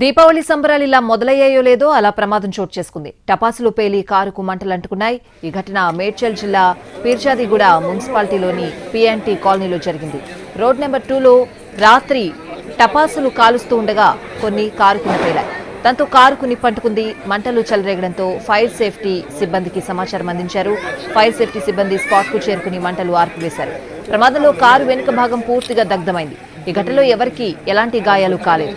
దీపావళి సంబరాలు ఇలా మొదలయ్యాయో లేదో అలా ప్రమాదం చోటు చేసుకుంది. టపాసులు పేలి కారుకు మంటలు అంటుకున్నాయి ఈ ఘటన మేడ్చల్ జిల్లా పీర్జాదిగూడ మున్సిపాలిటీలోని పిఎన్టీ కాలనీలో జరిగింది. రోడ్ నెంబర్ టూలో రాత్రి టపాసులు కాలుస్తూ ఉండగా కొన్ని కారు కింద పేలాయి. దాంతో కారుకు నిప్పంటుకుంది. మంటలు చెలరేగడంతో ఫైర్ సేఫ్టీ సిబ్బందికి సమాచారం అందించారు. ఫైర్ సేఫ్టీ సిబ్బంది స్పాట్కు చేరుకుని మంటలు ఆర్పివేశారు. ప్రమాదంలో కారు వెనుక భాగం పూర్తిగా దగ్ధమైంది. ఈ ఘటనలో ఎవరికీ ఎలాంటి గాయాలు కాలేదు.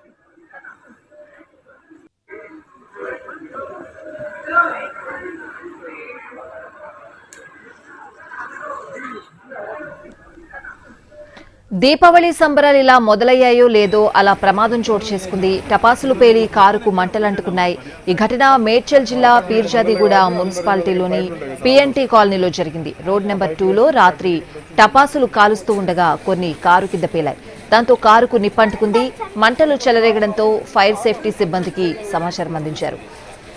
దీపావళి సంబరాలు ఇలా మొదలయ్యాయో లేదో అలా ప్రమాదం చోటు చేసుకుంది. టపాసులు పేలి కారుకు మంటలంటుకున్నాయి. ఈ ఘటన మేడ్చల్ జిల్లా పీర్జాదిగూడ మున్సిపాలిటీలోని పిఎన్టీ కాలనీలో జరిగింది. రోడ్ నెంబర్ టూలో రాత్రి టపాసులు కాలుస్తూ ఉండగా కొన్ని కారు కింద పేలాయి. దాంతో కారుకు నిప్పంటుకుంది. మంటలు చెలరేగడంతో ఫైర్ సేఫ్టీ సిబ్బందికి సమాచారం అందించారు.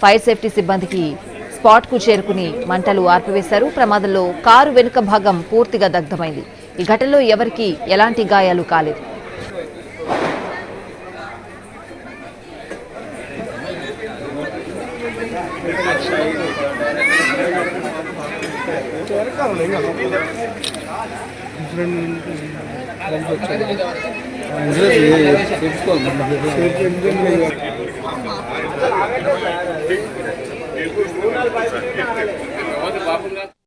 ఫైర్ సేఫ్టీ సిబ్బందికి స్పాట్కు చేరుకుని మంటలు ఆర్పివేశారు. ప్రమాదంలో కారు వెనుక భాగం పూర్తిగా దగ్ధమైంది. ఈ ఘటనలో ఎవరికీ ఎలాంటి గాయాలు కాలేదు.